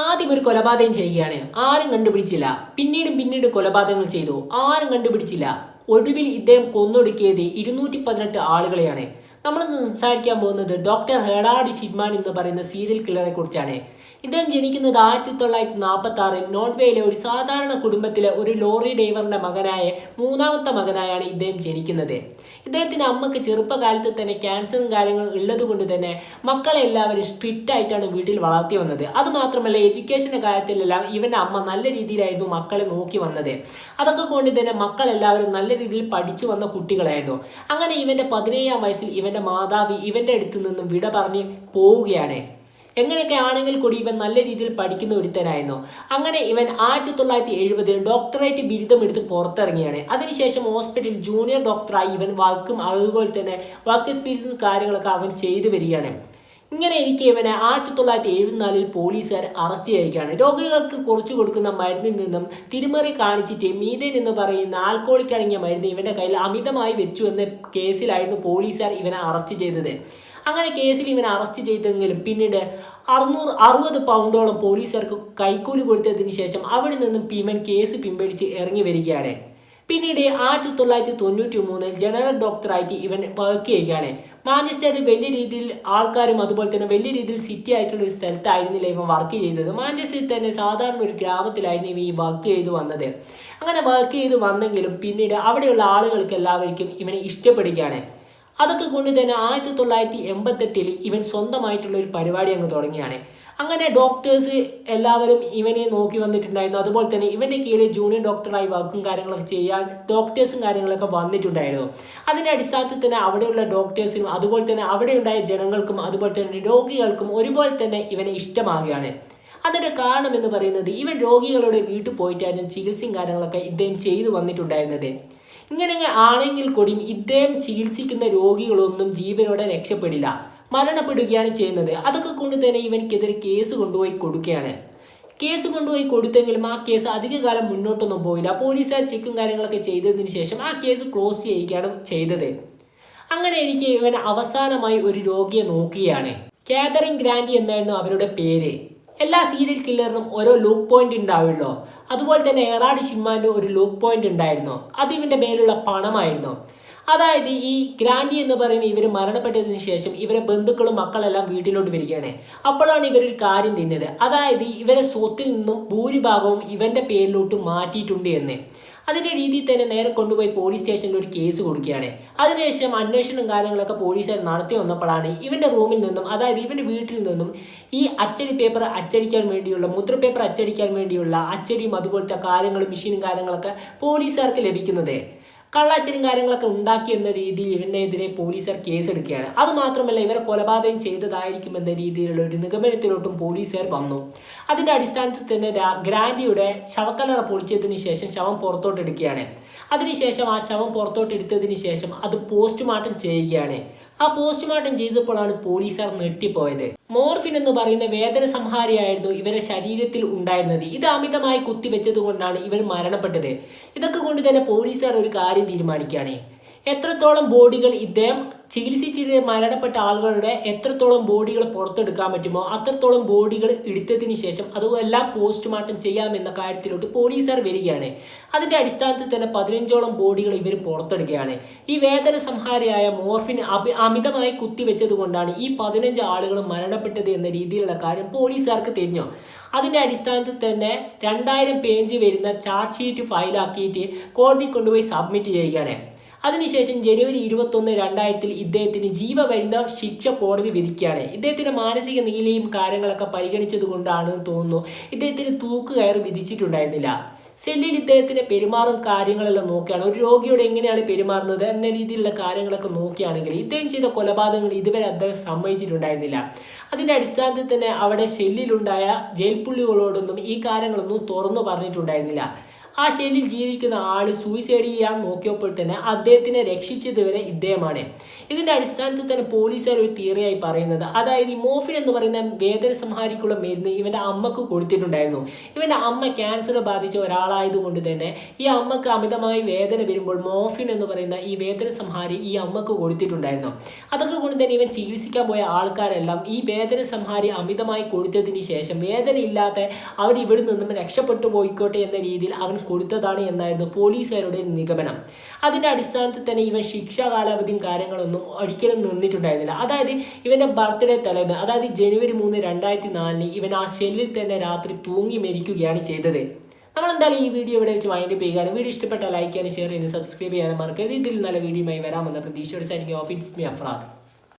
ആദ്യം ഒരു കൊലപാതകം ചെയ്യുകയാണ്. ആരും കണ്ടുപിടിച്ചില്ല. പിന്നീടും പിന്നീട് കൊലപാതകങ്ങൾ ചെയ്തു. ആരും കണ്ടുപിടിച്ചില്ല. ഒടുവിൽ ഇദ്ദേഹം കൊന്നൊടുക്കിയത് ഇരുന്നൂറ്റി പതിനെട്ട് ആളുകളെയാണ്. നമ്മൾ സംസാരിക്കാൻ പോകുന്നത് ഡോക്ടർ ഹെറാഡ് ഷിഡ്മാൻ എന്ന് പറയുന്ന സീരിയൽ കില്ലറെ കുറിച്ചാണ്. ഇദ്ദേഹം ജനിക്കുന്നത് ആയിരത്തി തൊള്ളായിരത്തി നാൽപ്പത്തി ആറിൽ നോർവേയിലെ ഒരു സാധാരണ കുടുംബത്തിലെ ഒരു ലോറി ഡ്രൈവറിന്റെ മകനായ മൂന്നാമത്തെ മകനായാണ് ഇദ്ദേഹം ജനിക്കുന്നത്. ഇദ്ദേഹത്തിന്റെ അമ്മയ്ക്ക് ചെറുപ്പകാലത്ത് തന്നെ ക്യാൻസറും കാര്യങ്ങളും ഉള്ളത് കൊണ്ട് തന്നെ മക്കളെ എല്ലാവരും സ്ട്രിക്റ്റ് ആയിട്ടാണ് വീട്ടിൽ വളർത്തി വന്നത്. അത് മാത്രമല്ല എഡ്യൂക്കേഷന്റെ കാര്യത്തിലെല്ലാം ഇവന്റെ അമ്മ നല്ല രീതിയിലായിരുന്നു മക്കളെ നോക്കി വന്നത്. അതൊക്കെ കൊണ്ട് തന്നെ മക്കളെല്ലാവരും നല്ല രീതിയിൽ പഠിച്ചു വന്ന കുട്ടികളായിരുന്നു. അങ്ങനെ ഇവന്റെ പതിനേഴാം വയസ്സിൽ ഇവന്റെ മാതാവ് ഇവന്റെ അടുത്ത് നിന്നും വിട പറഞ്ഞ് പോവുകയാണ്. എങ്ങനെയൊക്കെ ആണെങ്കിൽ കൂടി ഇവൻ നല്ല രീതിയിൽ പഠിക്കുന്ന ഒരുത്തനായിരുന്നു. അങ്ങനെ ഇവൻ ആയിരത്തി തൊള്ളായിരത്തി എഴുപതിൽ ഡോക്ടറേറ്റ് ബിരുദം എടുത്ത് പുറത്തിറങ്ങിയാണ്. അതിനുശേഷം ഹോസ്പിറ്റലിൽ ജൂനിയർ ഡോക്ടറായി ഇവൻ വർക്കും അതുപോലെ തന്നെ വർക്ക് എക്സ്പീരിയൻസും കാര്യങ്ങളൊക്കെ അവൻ ചെയ്തു വരികയാണ്. ഇങ്ങനെ ഇരിക്കെ ഇവനെ ആയിരത്തി തൊള്ളായിരത്തി എഴുപത്തിനാലിൽ പോലീസുകാർ അറസ്റ്റ് ചെയ്യുകയാണ്. രോഗികൾക്ക് കുറച്ചു കൊടുക്കുന്ന മരുന്നിൽ നിന്നും തിരിമറി കാണിച്ചിട്ട് മീതൻ എന്ന് പറയുന്ന ആൽക്കോളിക് അടങ്ങിയ മരുന്ന് ഇവന്റെ കയ്യിൽ അമിതമായി വെച്ചു എന്ന കേസിലായിരുന്നു പോലീസുകാർ ഇവനെ അറസ്റ്റ് ചെയ്തത്. അങ്ങനെ കേസിൽ ഇവനെ അറസ്റ്റ് ചെയ്തെങ്കിലും പിന്നീട് അറുന്നൂറ് അറുപത് പൗണ്ടോളം പോലീസുകാർക്ക് കൈക്കൂലി കൊടുത്തതിന് ശേഷം അവിടെ നിന്നും ഇവൻ കേസ് പിൻവലിച്ച് ഇറങ്ങി വരികയാണ്. പിന്നീട് ആയിരത്തി തൊള്ളായിരത്തി തൊണ്ണൂറ്റി മൂന്നിൽ ജനറൽ ഡോക്ടറായിട്ട് ഇവൻ വർക്ക് ചെയ്യുകയാണ്. മാഞ്ചസ്റ്ററിൽ വലിയ രീതിയിൽ ആൾക്കാരും അതുപോലെ തന്നെ വലിയ രീതിയിൽ സിറ്റി ആയിട്ടുള്ള ഒരു സ്ഥലത്തായിരുന്നില്ല ഇവൻ വർക്ക് ചെയ്തത്. മാഞ്ചസ്റ്ററിൽ തന്നെ സാധാരണ ഒരു ഗ്രാമത്തിലായിരുന്നു ഇവൻ ഈ വർക്ക് ചെയ്ത് വന്നത്. അങ്ങനെ വർക്ക് ചെയ്ത് വന്നെങ്കിലും പിന്നീട് അവിടെയുള്ള ആളുകൾക്ക് എല്ലാവർക്കും ഇവനെ ഇഷ്ടപ്പെടുകയാണ്. അതൊക്കെ കൊണ്ട് തന്നെ ആയിരത്തി തൊള്ളായിരത്തി എൺപത്തെട്ടിൽ ഇവൻ സ്വന്തമായിട്ടുള്ള ഒരു പരിപാടി അങ്ങ് തുടങ്ങിയാണ്. അങ്ങനെ ഡോക്ടേഴ്സ് എല്ലാവരും ഇവനെ നോക്കി വന്നിട്ടുണ്ടായിരുന്നു. അതുപോലെ തന്നെ ഇവന്റെ കീഴിൽ ജൂനിയർ ഡോക്ടറായി വർക്കും കാര്യങ്ങളൊക്കെ ചെയ്യാൻ ഡോക്ടേഴ്സും കാര്യങ്ങളൊക്കെ വന്നിട്ടുണ്ടായിരുന്നു. അതിന്റെ അടിസ്ഥാനത്തിൽ തന്നെ അവിടെയുള്ള ഡോക്ടേഴ്സിനും അതുപോലെ തന്നെ അവിടെയുണ്ടായ ജനങ്ങൾക്കും അതുപോലെ തന്നെ രോഗികൾക്കും ഒരുപോലെ തന്നെ ഇവനെ ഇഷ്ടമാകുകയാണ്. അതിന്റെ കാരണം എന്ന് പറയുന്നത് ഇവൻ രോഗികളുടെ വീട്ടിൽ പോയിട്ടായിരുന്നു ചികിത്സയും കാര്യങ്ങളൊക്കെ ഇദ്ദേഹം ചെയ്തു വന്നിട്ടുണ്ടായിരുന്നത്. ഇങ്ങനെ ആണെങ്കിൽ കൂടിയും ഇദ്ദേഹം ചികിത്സിക്കുന്ന രോഗികളൊന്നും ജീവനോടെ രക്ഷപ്പെടില്ല. മരണപ്പെടുകയാണ് ചെയ്യുന്നത്. അതൊക്കെ കൊണ്ട് തന്നെ ഇവൻക്കെതിരെ കേസ് കൊണ്ടുപോയി കൊടുക്കുകയാണ്. കേസ് കൊണ്ടുപോയി കൊടുത്തെങ്കിലും ആ കേസ് അധികകാലം മുന്നോട്ടൊന്നും പോയില്ല. പോലീസുകാർ ചെക്കും കാര്യങ്ങളൊക്കെ ചെയ്തതിന് ശേഷം ആ കേസ് ക്ലോസ് ചെയ്യുകയാണ് ചെയ്തത്. അങ്ങനെ എനിക്ക് ഇവൻ അവസാനമായി ഒരു രോഗിയെ നോക്കുകയാണ്. കാതറിൻ ഗ്രാൻഡി എന്നായിരുന്നു അവരുടെ പേര്. എല്ലാ സീരിയൽ കില്ലറിനും ഓരോ ലുക്ക് പോയിന്റ് ഉണ്ടാവുമല്ലോ. അതുപോലെ തന്നെ എറാഡി ഷിമ്മാന്റെ ഒരു ലൂക്ക് പോയിന്റ് ഉണ്ടായിരുന്നു. അത് ഇവന്റെ മേലുള്ള പണമായിരുന്നു. അതായത് ഈ ഗ്രാൻഡി എന്ന് പറയുന്ന ഇവർ മരണപ്പെട്ടതിന് ശേഷം ഇവരെ ബന്ധുക്കളും മക്കളെല്ലാം വീട്ടിലോട്ട് വരികയാണ്. അപ്പോഴാണ് ഇവരൊരു കാര്യം തിന്നത് അതായത് ഇവരെ സ്വത്തിൽ നിന്നും ഭൂരിഭാഗവും ഇവന്റെ പേരിലോട്ട് മാറ്റിയിട്ടുണ്ട് എന്ന്. അതിന്റെ രീതിയിൽ തന്നെ നേരെ കൊണ്ടുപോയി പോലീസ് സ്റ്റേഷനിൽ ഒരു കേസ് കൊടുക്കുകയാണ്. അതിനുശേഷം അന്വേഷണം കാര്യങ്ങളൊക്കെ പോലീസുകാർ നടത്തി വന്നപ്പോഴാണ് ഇവന്റെ റൂമിൽ നിന്നും അതായത് ഇവന്റെ വീട്ടിൽ നിന്നും ഈ അച്ചടി പേപ്പർ അച്ചടിക്കാൻ വേണ്ടിയുള്ള മുദ്ര പേപ്പർ അച്ചടിക്കാൻ വേണ്ടിയുള്ള അച്ചടിയും അതുപോലത്തെ കാര്യങ്ങളും മെഷീനും കാര്യങ്ങളൊക്കെ പോലീസുകാർക്ക് ലഭിക്കുന്നത്. കള്ളാച്ചനും കാര്യങ്ങളൊക്കെ ഉണ്ടാക്കി എന്ന രീതിയിൽ ഇവനെതിരെ പോലീസർ കേസെടുക്കുകയാണ്. അത് മാത്രമല്ല ഇവരെ കൊലപാതകം ചെയ്തതായിരിക്കും എന്ന രീതിയിലുള്ള ഒരു നിഗമനത്തിലോട്ടും പോലീസുകാർ വന്നു. അതിന്റെ അടിസ്ഥാനത്തിൽ തന്നെ ഗ്രാൻഡിയുടെ ശവക്കല്ലറ പൊളിച്ചതിന് ശേഷം ശവം പുറത്തോട്ട് എടുക്കുകയാണ് അതിനുശേഷം ആ ശവം പുറത്തോട്ട് എടുത്തതിന് ശേഷം അത് പോസ്റ്റ്മോർട്ടം ചെയ്യുകയാണ്. ആ പോസ്റ്റ്മോർട്ടം ചെയ്തപ്പോഴാണ് പോലീസുകാർ ഞെട്ടിപ്പോയത്. മോർഫിൻ എന്ന് പറയുന്ന വേദന സംഹാരിയായിരുന്നു ഇവരുടെ ശരീരത്തിൽ ഉണ്ടായിരുന്നത്. ഇത് അമിതമായി കുത്തിവെച്ചത് കൊണ്ടാണ് ഇവർ മരണപ്പെട്ടത്. ഇതൊക്കെ കൊണ്ട് തന്നെ പോലീസുകാർ ഒരു കാര്യം തീരുമാനിക്കുകയാണ്. എത്രത്തോളം ബോഡികൾ ഇദ്ദേഹം ചികിത്സിച്ചിരുന്ന മരണപ്പെട്ട ആളുകളുടെ എത്രത്തോളം ബോഡികൾ പുറത്തെടുക്കാൻ പറ്റുമോ അത്രത്തോളം ബോഡികൾ എടുത്തതിന് ശേഷം അതുമെല്ലാം പോസ്റ്റ്മോർട്ടം ചെയ്യാമെന്ന കാര്യത്തിലോട്ട് പോലീസുകാർ വരികയാണ്. അതിന്റെ അടിസ്ഥാനത്തിൽ തന്നെ പതിനഞ്ചോളം ബോഡികൾ ഇവർ പുറത്തെടുക്കുകയാണ്. ഈ വേദന സംഹാരിയായ മോർഫിൻ അഭി അമിതമായി കുത്തിവെച്ചത് കൊണ്ടാണ് ഈ പതിനഞ്ച് ആളുകൾ മരണപ്പെട്ടത് എന്ന രീതിയിലുള്ള കാര്യം പോലീസുകാർക്ക് തിരിഞ്ഞു. അതിന്റെ അടിസ്ഥാനത്തിൽ തന്നെ രണ്ടായിരം പേജ് വരുന്ന ചാർജ് ഷീറ്റ് ഫയലാക്കിയിട്ട് കോടതി കൊണ്ടുപോയി സബ്മിറ്റ് ചെയ്യുകയാണ്. അതിനുശേഷം ജനുവരി ഇരുപത്തൊന്ന് രണ്ടായിരത്തിൽ ഇദ്ദേഹത്തിന് ജീവപര്യന്ത ശിക്ഷ കോടതി വിധിക്കുകയാണ്. ഇദ്ദേഹത്തിന്റെ മാനസിക നിലയും കാര്യങ്ങളൊക്കെ പരിഗണിച്ചത് കൊണ്ടാണെന്ന് തോന്നുന്നു ഇദ്ദേഹത്തിന് തൂക്കുകയർ വിധിച്ചിട്ടുണ്ടായിരുന്നില്ല. സെല്ലിൽ ഇദ്ദേഹത്തിന്റെ പെരുമാറും കാര്യങ്ങളെല്ലാം നോക്കുകയാണ്. ഒരു രോഗിയോട് എങ്ങനെയാണ് പെരുമാറുന്നത് എന്ന രീതിയിലുള്ള കാര്യങ്ങളൊക്കെ നോക്കുകയാണെങ്കിൽ ഇദ്ദേഹം ചെയ്ത കൊലപാതകങ്ങൾ ഇതുവരെ അദ്ദേഹം സമ്മതിച്ചിട്ടുണ്ടായിരുന്നില്ല. അതിന്റെ അടിസ്ഥാനത്തിൽ തന്നെ അവിടെ ഷെല്ലിലുണ്ടായ ജയിൽ പുള്ളികളോടൊന്നും ഈ കാര്യങ്ങളൊന്നും തുറന്നു പറഞ്ഞിട്ടുണ്ടായിരുന്നില്ല. ആ ശൈലിയിൽ ജീവിക്കുന്ന ആൾ സൂയിസൈഡ് ചെയ്യാൻ നോക്കിയപ്പോൾ തന്നെ അദ്ദേഹത്തിനെ രക്ഷിച്ചത് വരെ ഇദ്ദേഹമാണ്. ഇതിന്റെ അടിസ്ഥാനത്തിൽ തന്നെ പോലീസുകാർ ഒരു തിയറിയായി പറയുന്നത്. അതായത് ഈ മോഫിൻ എന്ന് പറയുന്ന വേദന സംഹാരിക്കുള്ള മരുന്ന് ഇവന്റെ അമ്മയ്ക്ക് കൊടുത്തിട്ടുണ്ടായിരുന്നു. ഇവന്റെ അമ്മ ക്യാൻസർ ബാധിച്ച ഒരാളായതുകൊണ്ട് തന്നെ ഈ അമ്മയ്ക്ക് അമിതമായി വേദന വരുമ്പോൾ മോഫിൻ എന്ന് പറയുന്ന ഈ വേദന സംഹാരി ഈ അമ്മയ്ക്ക് കൊടുത്തിട്ടുണ്ടായിരുന്നു. അതൊക്കെ കൊണ്ട് തന്നെ ഇവൻ ചികിത്സിക്കാൻ പോയ ആൾക്കാരെല്ലാം ഈ വേദന സംഹാരി അമിതമായി കൊടുത്തതിന് ശേഷം വേദന ഇല്ലാതെ അവർ ഇവിടെ നിന്നും രക്ഷപ്പെട്ടു പോയിക്കോട്ടെ എന്ന രീതിയിൽ അവൻ കൊടുത്തതാണ് എന്നായിരുന്നു പോലീസുകാരുടെ നിഗമനം. അതിന്റെ അടിസ്ഥാനത്തിൽ തന്നെ ഇവൻ ശിക്ഷാ കാലാവധിയും കാര്യങ്ങളൊന്നും ഒരിക്കലും നിന്നിട്ടുണ്ടായിരുന്നില്ല. അതായത് ഇവന്റെ ബർത്ത്ഡേ തലേന്ന് അതായത് ജനുവരി മൂന്ന് രണ്ടായിരത്തി നാലിന് ഇവൻ ആ ഷെല്ലിൽ തന്നെ രാത്രി തൂങ്ങി മരിക്കുകയാണ് ചെയ്തത്. നമ്മൾ എന്തായാലും ഈ വീഡിയോ ഇവിടെ വെച്ച് വൈൻഡ് ചെയ്യുകയാണ്. വീഡിയോ ഇഷ്ടപ്പെട്ട ലൈക്ക് ചെയ്യാനും ഷെയർ ചെയ്യാനും സബ്സ്ക്രൈബ് ചെയ്യാനും മറക്കരുത്. ഇതിൽ നല്ല വീഡിയോയുമായി വരാമെന്ന പ്രതീക്ഷയോടെ സൈനിക ഓഫ് ഇറ്റ്സ് മി അഫ്രാദ്.